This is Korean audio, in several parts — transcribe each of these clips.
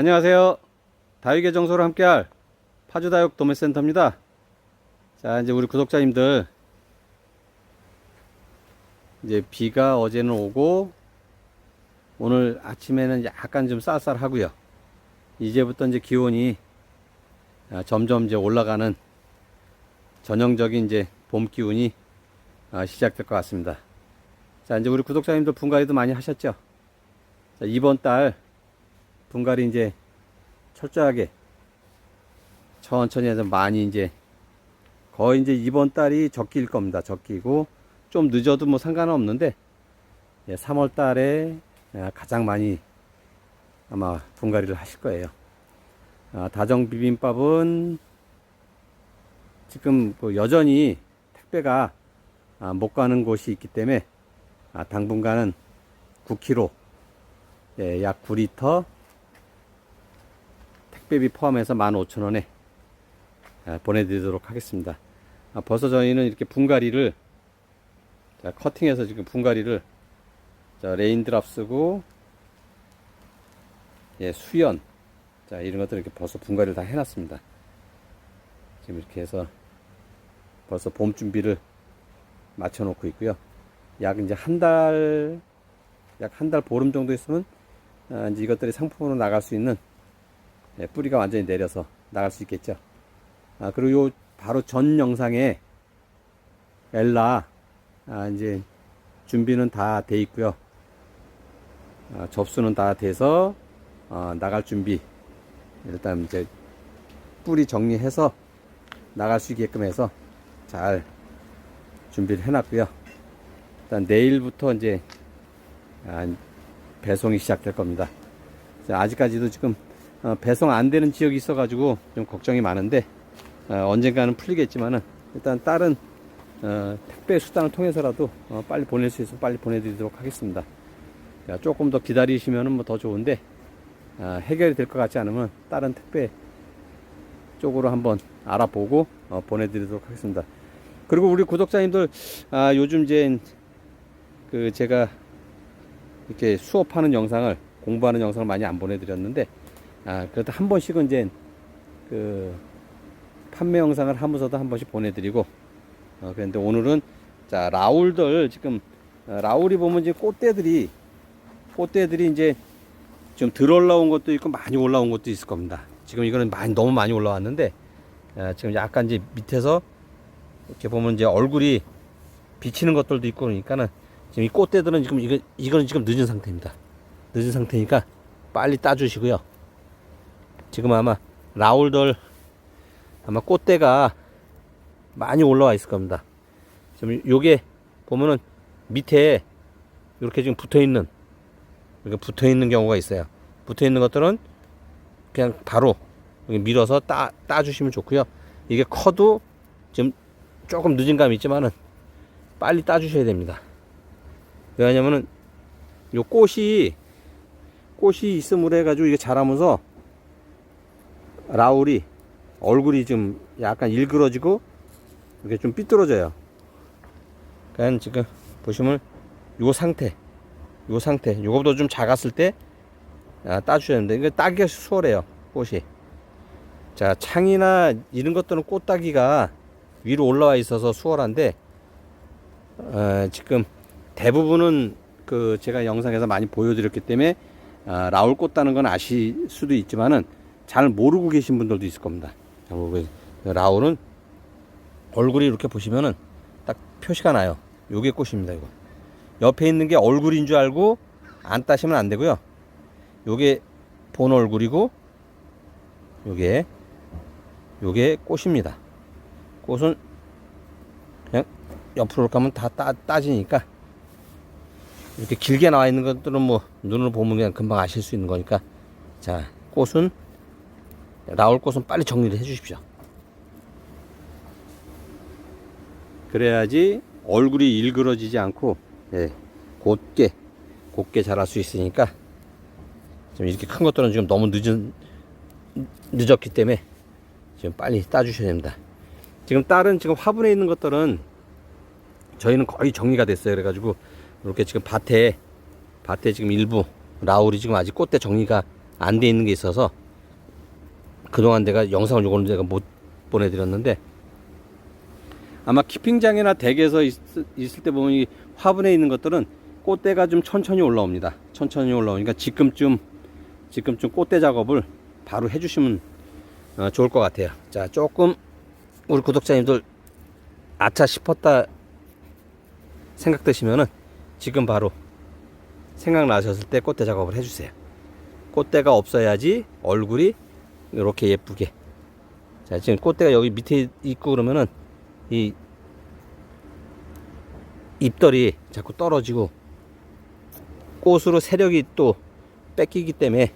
안녕하세요. 다육의 정서로 함께할 파주다육 도매센터입니다. 자, 이제 우리 구독자님들, 이제 비가 어제는 오고, 오늘 아침에는 약간 좀 쌀쌀하고요. 이제부터 이제 기온이 아, 점점 이제 올라가는 전형적인 이제 봄 기운이 아, 시작될 것 같습니다. 자, 이제 우리 구독자님들 분갈이도 많이 하셨죠? 자, 이번 달 분갈이 이제 철저하게 천천히 해서 많이 이제 거의 이제 이번 달이 적기일 겁니다. 적기고 좀 늦어도 뭐 상관은 없는데 3월 달에 아, 가장 많이 아마 분갈이를 하실 거예요. 아, 다정 비빔밥은 지금 그 여전히 택배가 아, 못 가는 곳이 있기 때문에 아, 당분간은 9kg 예, 약 9리터 택배비 포함해서 15,000원에 아, 보내드리도록 하겠습니다. 아, 벌써 저희는 이렇게 분갈이를 자, 커팅해서 지금 분갈이를 자, 레인드랍 쓰고 예, 수연 자, 이런 것들 이렇게 벌써 분갈이를 다 해놨습니다. 지금 이렇게 해서 벌써 봄 준비를 맞춰놓고 있고요. 약 이제 한 달, 약 한 달 보름 정도 있으면 아, 이제 이것들이 상품으로 나갈 수 있는 예, 뿌리가 완전히 내려서 나갈 수 있겠죠. 아, 그리고 요 바로 전 영상에 엘라 아, 이제 준비는 다 돼 있고요. 아, 접수는 다 돼서 어, 나갈 준비. 일단 이제 뿌리 정리해서 나갈 수 있게끔 해서 잘 준비를 해놨고요. 일단 내일부터 이제 아, 배송이 시작될 겁니다. 자, 아직까지도 지금 어, 배송 안 되는 지역이 있어가지고 좀 걱정이 많은데 어, 언젠가는 풀리겠지만은 일단 다른 어, 택배 수단을 통해서라도 어, 빨리 보낼 수 있으면 빨리 보내드리도록 하겠습니다. 자, 조금 더 기다리시면은 뭐 더 좋은데 아, 해결이 될 것 같지 않으면 다른 택배 쪽으로 한번 알아보고 어, 보내드리도록 하겠습니다. 그리고 우리 구독자님들 아, 요즘 이제 그 제가 이렇게 수업하는 영상을 공부하는 영상을 많이 안 보내드렸는데 아, 그래도 한 번씩은 이제 그 판매 영상을 하면서도 한 번씩 보내드리고 어, 그런데 오늘은 자 라울들 지금 어, 라울이 보면 이제 꽃대들이 꽃대들이 이제 좀 덜 올라온 것도 있고 많이 올라온 것도 있을 겁니다. 지금 이거는 많이 너무 많이 올라왔는데 어, 지금 약간 이제 밑에서 이렇게 보면 이제 얼굴이 비치는 것들도 있고 그러니까는 지금 이 꽃대들은 지금 이거 이거는 지금 늦은 상태입니다. 늦은 상태니까 빨리 따주시고요. 지금 아마 라울들 아마 꽃대가 많이 올라와 있을 겁니다. 지금 요게 보면은 밑에 이렇게 지금 붙어 있는 이렇게 붙어 있는 경우가 있어요. 붙어 있는 것들은 그냥 바로 밀어서 따, 따주시면 좋고요. 이게 커도 지금 조금 늦은 감이 있지만은 빨리 따주셔야 됩니다. 왜냐면은 요 꽃이 꽃이 있음으로 해가지고 이게 자라면서 라울이 얼굴이 좀 약간 일그러지고 이렇게 좀 삐뚤어져요. 그러니까 지금 보시면 요 상태, 요 상태, 요거보다 좀 작았을 때 아, 따주셔야 되는데 이거 따기가 수월해요. 꽃이. 자 창이나 이런 것들은 꽃 따기가 위로 올라와 있어서 수월한데 어, 지금 대부분은 그 제가 영상에서 많이 보여드렸기 때문에 아, 라울 꽃 따는 건 아실 수도 있지만은 잘 모르고 계신 분들도 있을 겁니다. 결국에 라울은 얼굴이 이렇게 보시면은 딱 표시가 나요. 요게 꽃입니다, 이거. 옆에 있는 게 얼굴인 줄 알고 안 따시면 안 되고요. 요게 본 얼굴이고 요게 요게 꽃입니다. 꽃은 그냥 옆으로 가면 다 따, 따지니까 이렇게 길게 나와 있는 것들은 뭐 눈으로 보면 그냥 금방 아실 수 있는 거니까 자 꽃은 나올 꽃은 빨리 정리를 해 주십시오. 그래야지 얼굴이 일그러지지 않고 예, 곧게 곧게 자랄 수 있으니까 지금 이렇게 큰 것들은 지금 너무 늦은 늦었기 때문에 지금 빨리 따 주셔야 됩니다. 지금 다른 지금 화분에 있는 것들은 저희는 거의 정리가 됐어요. 그래가지고 이렇게 지금 밭에 밭에 지금 일부 라울이 지금 아직 꽃대 정리가 안 돼 있는 게 있어서 그동안 내가 영상을 요거는 제가 못 보내드렸는데 아마 키핑장이나 댁에서 있, 있을 때 보면 이 화분에 있는 것들은 꽃대가 좀 천천히 올라옵니다. 천천히 올라오니까 지금쯤 지금쯤 꽃대 작업을 바로 해주시면 어, 좋을 것 같아요. 자 조금 우리 구독자님들 아차 싶었다 생각되시면은 지금 바로 생각나셨을 때 꽃대 작업을 해주세요. 꽃대가 없어야지 얼굴이 이렇게 예쁘게. 자, 지금 꽃대가 여기 밑에 있고 그러면은 이 잎들이 자꾸 떨어지고 꽃으로 세력이 또 뺏기기 때문에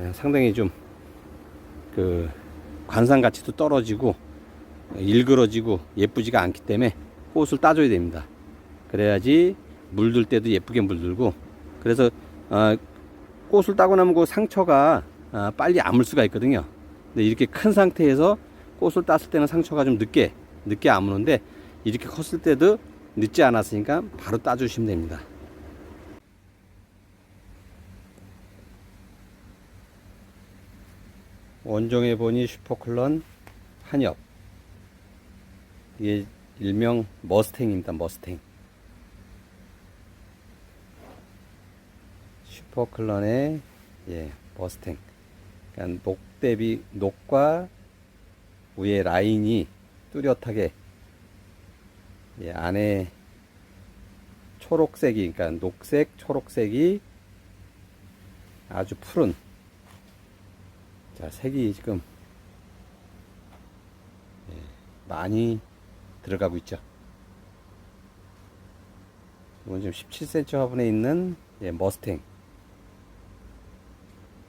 예, 상당히 좀 그 관상 가치도 떨어지고 일그러지고 예쁘지가 않기 때문에 꽃을 따줘야 됩니다. 그래야지 물들 때도 예쁘게 물들고 그래서 어, 꽃을 따고 나면 그 상처가 어, 빨리 아물 수가 있거든요. 근데 이렇게 큰 상태에서 꽃을 땄을 때는 상처가 좀 늦게 늦게 아무는데 이렇게 컸을 때도 늦지 않았으니까 바로 따주시면 됩니다. 원종에 보니 슈퍼클런 한엽 이게 일명 머스탱입니다. 머스탱. 슈퍼클런의 예, 머스탱. 그러니까 녹 대비 녹과 위에 라인이 뚜렷하게 예, 안에 초록색이 그러니까 녹색 초록색이 아주 푸른 자 색이 지금 예, 많이 들어가고 있죠. 이건 지금 17cm 화분에 있는 예, 머스탱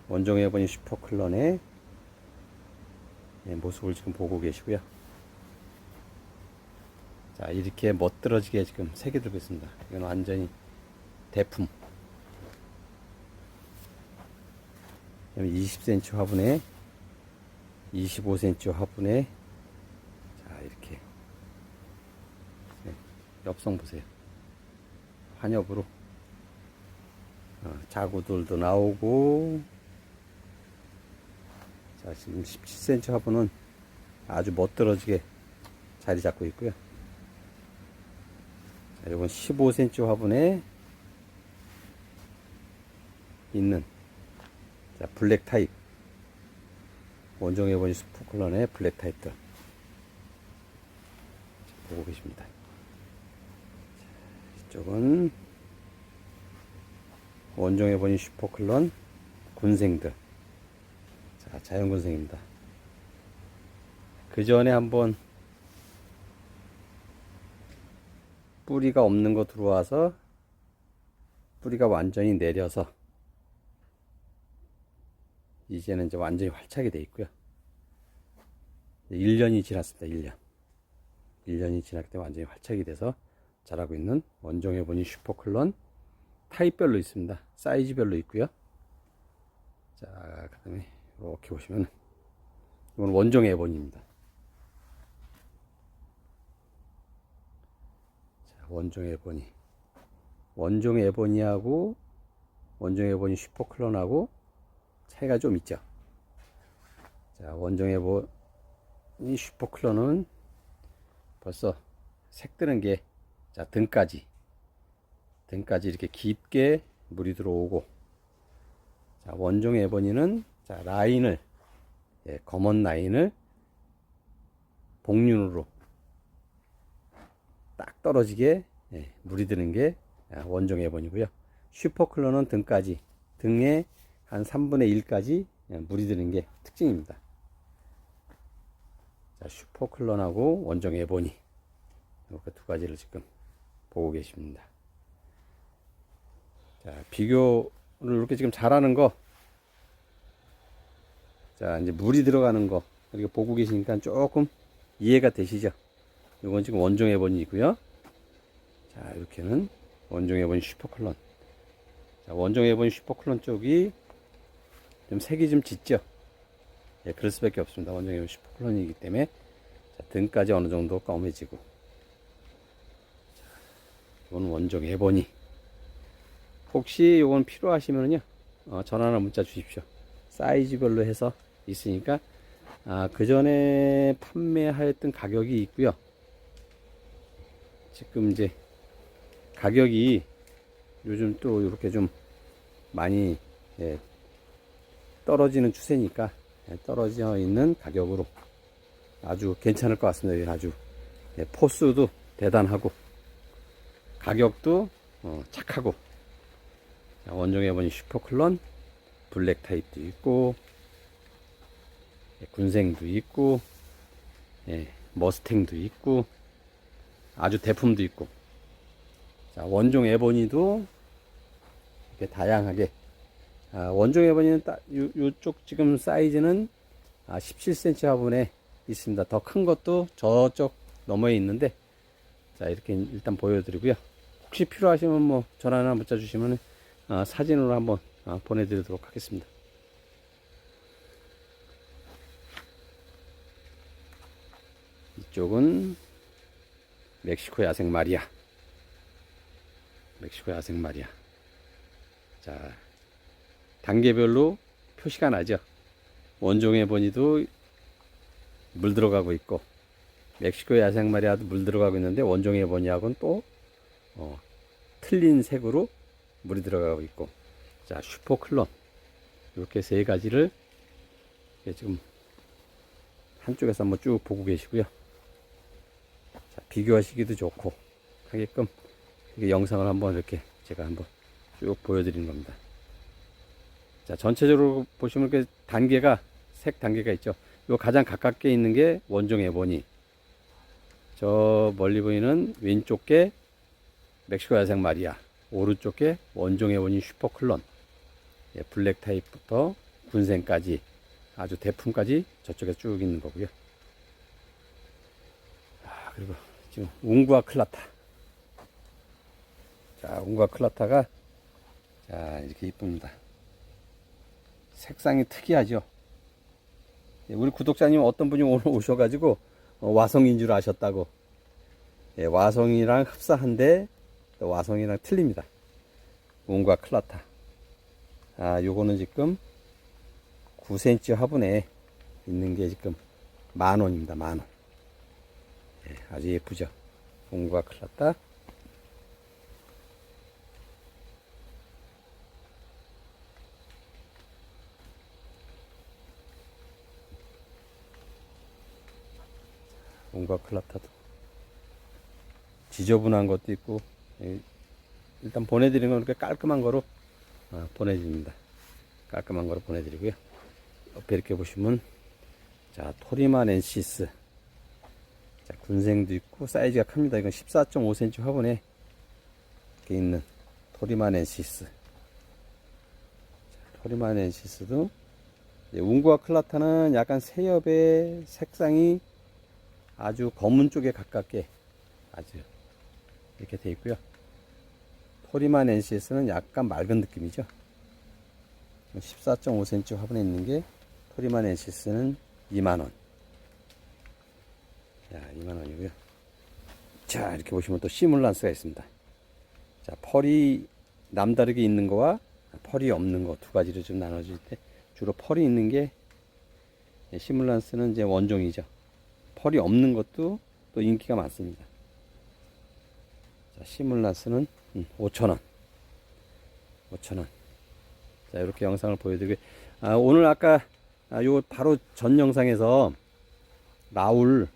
원종 해보니 슈퍼클런의 예, 모습을 지금 보고 계시고요. 자 이렇게 멋들어지게 지금 색이 들고 있습니다. 이건 완전히 대품. 20cm 화분에 25cm 화분에 자 이렇게 네, 엽성 보세요. 환엽으로 어, 자구들도 나오고 자 지금 17cm 화분은 아주 멋들어지게 자리 잡고 있고요. 자, 이건 15cm 화분에 있는 자, 블랙 타입. 원종해보니 슈퍼클런의 블랙 타입들. 보고 계십니다. 자, 이쪽은 원종해보니 슈퍼클런 군생들. 자, 자연군생입니다. 그 전에 한번 뿌리가 없는 거 들어와서 뿌리가 완전히 내려서 이제는 이제 완전히 활착이 돼 있고요. 1년이 지났습니다. 1년. 1년이 지났기 때문에 완전히 활착이 돼서 자라고 있는 원종해 보니 슈퍼클론 타입별로 있습니다. 사이즈별로 있고요. 자, 그 다음에 이렇게 보시면 이건 원종 에본입니다. 자, 원종 에본이 원종 에본이하고 원종 에본이 슈퍼클론하고 차이가 좀 있죠. 자, 원종에 뭐, 이 슈퍼클론은 벌써 색드는 게, 자, 등까지. 등까지 이렇게 깊게 물이 들어오고, 자, 원종 에버니는, 자, 라인을, 예, 검은 라인을 복륜으로 딱 떨어지게 예, 물이 드는 게 아, 원종 에버니고요. 슈퍼클론은 등까지, 등에 한 3분의 1까지 물이 드는 게 특징입니다. 자, 슈퍼클론하고 원종 에보니 이렇게 두 가지를 지금 보고 계십니다. 자, 비교를 이렇게 지금 잘하는 거. 자, 이제 물이 들어가는 거. 이렇게 보고 계시니까 조금 이해가 되시죠? 이건 지금 원종 에보니이고요. 자, 이렇게는 원종 에보니 슈퍼클론. 자, 원종 에보니 슈퍼클론 쪽이 좀 색이 좀 짙죠? 예, 그럴 수밖에 없습니다. 원종이 슈퍼클론이기 때문에 자, 등까지 어느 정도 검해지고 이건 원종 에보니 혹시 이건 필요하시면요 어, 전화나 문자 주십시오. 사이즈별로 해서 있으니까 아, 그 전에 판매하였던 가격이 있고요. 지금 이제 가격이 요즘 또 이렇게 좀 많이 예, 떨어지는 추세니까 예, 떨어져 있는 가격으로 아주 괜찮을 것 같습니다. 아주 예, 포스도 대단하고 가격도 어, 착하고 자, 원종에 보니 슈퍼클론 블랙 타입도 있고 예, 군생도 있고 예, 머스탱도 있고 아주 대품도 있고 자, 원종 에보니도 이렇게 다양하게 아, 원종 에보니는 따, 요, 요쪽 지금 사이즈는 아, 17cm 화분에 있습니다. 더 큰 것도 저쪽 너머에 있는데 자 이렇게 일단 보여드리고요. 혹시 필요하시면 뭐 전화나 문자 주시면 아, 사진으로 한번 아, 보내드리도록 하겠습니다. 이쪽은 멕시코 야생 마리아. 멕시코 야생 마리아. 자, 단계별로 표시가 나죠. 원종의 보니도 물 들어가고 있고, 멕시코 야생 마리아도 물 들어가고 있는데, 원종의 보니하고는 또, 어, 틀린 색으로 물이 들어가고 있고, 자, 슈퍼클론. 이렇게 세 가지를 지금 한쪽에서 한번 쭉 보고 계시고요. 자, 비교하시기도 좋고 하게끔 영상을 한번 이렇게 제가 한번 쭉 보여드리는 겁니다. 자, 전체적으로 보시면 이렇게 단계가 색 단계가 있죠. 요 가장 가깝게 있는 게 원종 에보니. 저 멀리 보이는 왼쪽 게 멕시코 야생 마리아. 오른쪽 게 원종 에보니 슈퍼 클론. 예, 블랙 타입부터 군생까지 아주 대품까지 저쪽에 쭉 있는 거고요. 아, 그리고 지금 웅과 클라타. 자, 웅과 클라타가 자, 이렇게 이쁩니다. 색상이 특이하죠. 예, 우리 구독자님 어떤 분이 오늘 오셔가지고 어, 와성인 줄 아셨다고. 예, 와성이랑 흡사한데 또 와성이랑 틀립니다. 웅과 클라타. 아, 요거는 지금 9cm 화분에 있는 게 지금 만 원입니다. 만 원. 예, 아주 예쁘죠. 웅과 클라타. 웅과 클라타도 지저분한 것도 있고 예, 일단 보내드리는 건 이렇게 깔끔한 거로 아, 보내드립니다. 깔끔한 거로 보내드리고요. 옆에 이렇게 보시면 자 토리만 엔시스 자 군생도 있고 사이즈가 큽니다. 이건 14.5cm 화분에 이렇게 있는 엔시스도 이제 웅구와 클라타는 약간 새엽의 색상이 아주 검은 쪽에 가깝게 아주 이렇게 돼 있고요. NCS는 약간 맑은 느낌이죠. 14.5cm 화분에 있는 게 NCS는 2만원. 자, 2만원이고요. 자, 이렇게 보시면 또 시뮬란스가 있습니다. 자, 펄이 남다르게 있는 거와 펄이 없는 거 두 가지로 좀 나눠질 때 주로 펄이 있는 게 시뮬란스는 이제 원종이죠. 펄이 없는 것도 또 인기가 많습니다. 자, 시뮬란스는 5,000원. 5,000원. 자, 이렇게 영상을 보여드리고, 아, 오늘 아까, 아, 요 바로 전 영상에서 라울 꽃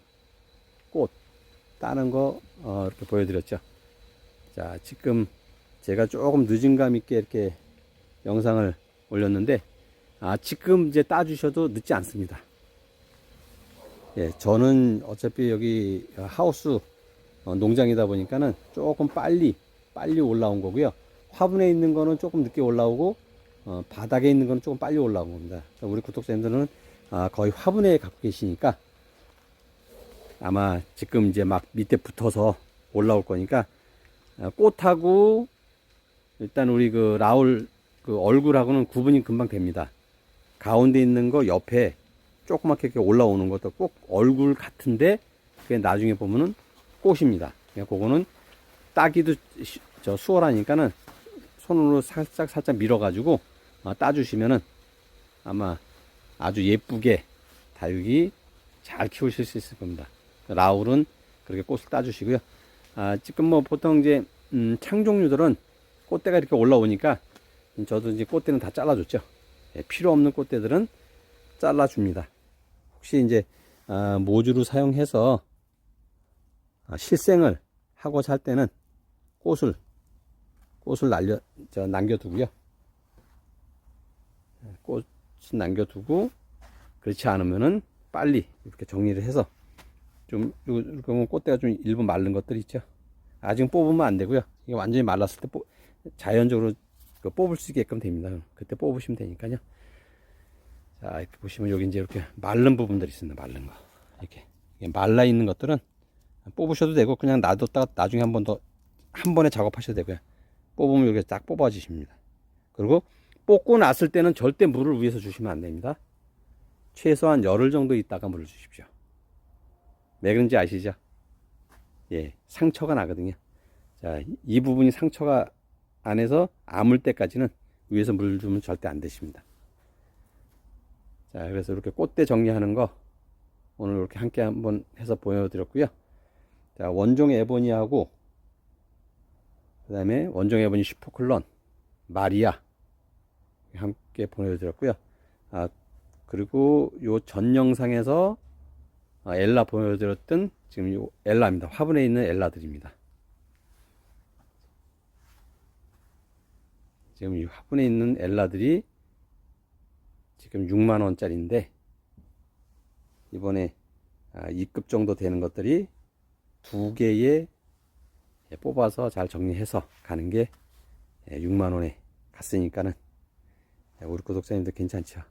따는 거, 어, 이렇게 보여드렸죠. 자, 지금 제가 조금 늦은 감 있게 이렇게 영상을 올렸는데, 아, 지금 이제 따주셔도 늦지 않습니다. 예, 저는 어차피 여기 하우스 어, 농장이다 보니까는 조금 빨리 빨리 올라온 거고요. 화분에 있는 거는 조금 늦게 올라오고 어, 바닥에 있는 거는 조금 빨리 올라온 겁니다. 우리 구독자님들은 아, 거의 화분에 갖고 계시니까 아마 지금 이제 막 밑에 붙어서 올라올 거니까 아, 꽃하고 일단 우리 그 라울 그 얼굴하고는 구분이 금방 됩니다. 가운데 있는 거 옆에 조그맣게 이렇게 올라오는 것도 꼭 얼굴 같은데 그게 나중에 보면은 꽃입니다. 그거는 따기도 시- 저 수월하니까는 손으로 살짝 살짝 밀어가지고 어, 따주시면은 아마 아주 예쁘게 다육이 잘 키우실 수 있을 겁니다. 라울은 그렇게 꽃을 따주시고요. 아, 지금 뭐 보통 이제 음, 창종류들은 꽃대가 이렇게 올라오니까 저도 이제 꽃대는 다 잘라줬죠. 예, 필요 없는 꽃대들은 잘라줍니다. 혹시 이제 아, 모주를 사용해서 아, 실생을 하고자 할 때는 꽃을 꽃을 날려 저 남겨두고요. 예, 꽃을 남겨두고 그렇지 않으면은 빨리 이렇게 정리를 해서 좀 이거 꽃대가 좀 일부 마른 것들 있죠. 아직 뽑으면 안 되고요. 이게 완전히 말랐을 때 뽑, 자연적으로 그 뽑을 수 있게끔 됩니다. 그때 뽑으시면 되니까요. 자 이렇게 보시면 여기 이제 이렇게 마른 부분들이 있습니다. 마른 거 이렇게 말라 있는 것들은 뽑으셔도 되고 그냥 놔뒀다가 나중에 한 번 더 한 번에 작업하셔도 되고요. 뽑으면 이렇게 딱 뽑아지십니다. 그리고 뽑고 났을 때는 절대 물을 위에서 주시면 안 됩니다. 최소한 열흘 정도 있다가 물을 주십시오. 왜 그런지 아시죠? 예, 상처가 나거든요. 자, 이- 이 부분이 상처가 안에서 아물 때까지는 위에서 물 주면 절대 안 되십니다. 자, 그래서 이렇게 꽃대 정리하는 거 오늘 이렇게 함께 한번 해서 보여드렸고요. 자, 원종 에보니하고 그 다음에 원종 에보니 슈퍼클론, 마리아 함께 보여드렸고요. 아, 그리고 요 전 영상에서 아, 엘라 보여드렸던 지금 요 엘라입니다. 화분에 있는 엘라들입니다. 지금 이 화분에 있는 엘라들이 지금 6만 원짜리인데 이번에 아, 2급 정도 되는 것들이 두 개에 예, 뽑아서 잘 정리해서 가는 게 6만 원에 갔으니까는 예, 우리 구독자님들 괜찮죠?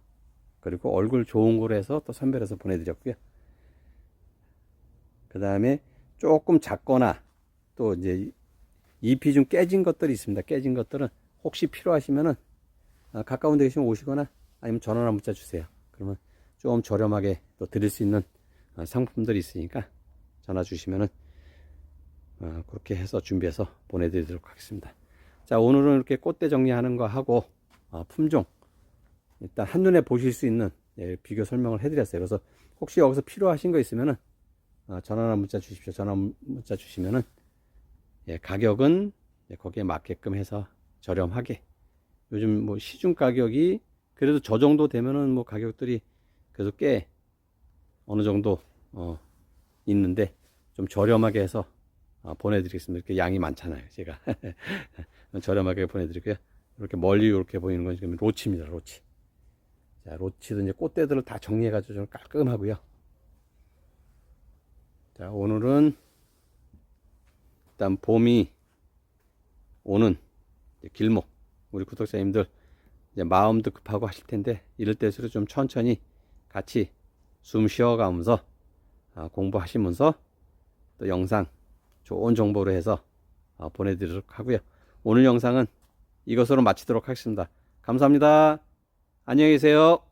그리고 얼굴 좋은 거로 해서 또 선별해서 보내드렸고요. 그 다음에 조금 작거나 또 이제 잎이 좀 깨진 것들이 있습니다. 깨진 것들은 혹시 필요하시면은 아, 가까운 데 계시면 오시거나 아니면 전화나 문자 주세요. 그러면 좀 저렴하게 또 드릴 수 있는 어, 상품들이 있으니까 전화 주시면은 어, 그렇게 해서 준비해서 보내드리도록 하겠습니다. 자 오늘은 이렇게 꽃대 정리하는 거 하고 어, 품종 일단 한눈에 보실 수 있는 예, 비교 설명을 해드렸어요. 그래서 혹시 여기서 필요하신 거 있으면은 어, 전화나 문자 주십시오. 전화 문자 주시면은 예, 가격은 예, 거기에 맞게끔 해서 저렴하게 요즘 뭐 시중 가격이 그래도 저 정도 되면은 뭐 가격들이 그래도 꽤 어느 정도 어, 있는데 좀 저렴하게 해서 어, 보내드리겠습니다. 이렇게 양이 많잖아요. 제가 저렴하게 보내드리고요. 이렇게 멀리 이렇게 보이는 건 지금 로치입니다. 로치. 자, 로치도 이제 꽃대들을 다 정리해가지고 좀 깔끔하고요. 자, 오늘은 일단 봄이 오는 길목 우리 구독자님들 이제 마음도 급하고 하실 텐데 이럴 때일수록 좀 천천히 같이 숨 쉬어가면서 아, 공부하시면서 또 영상 좋은 정보로 해서 아, 보내드리도록 하고요. 오늘 영상은 이것으로 마치도록 하겠습니다. 감사합니다. 안녕히 계세요.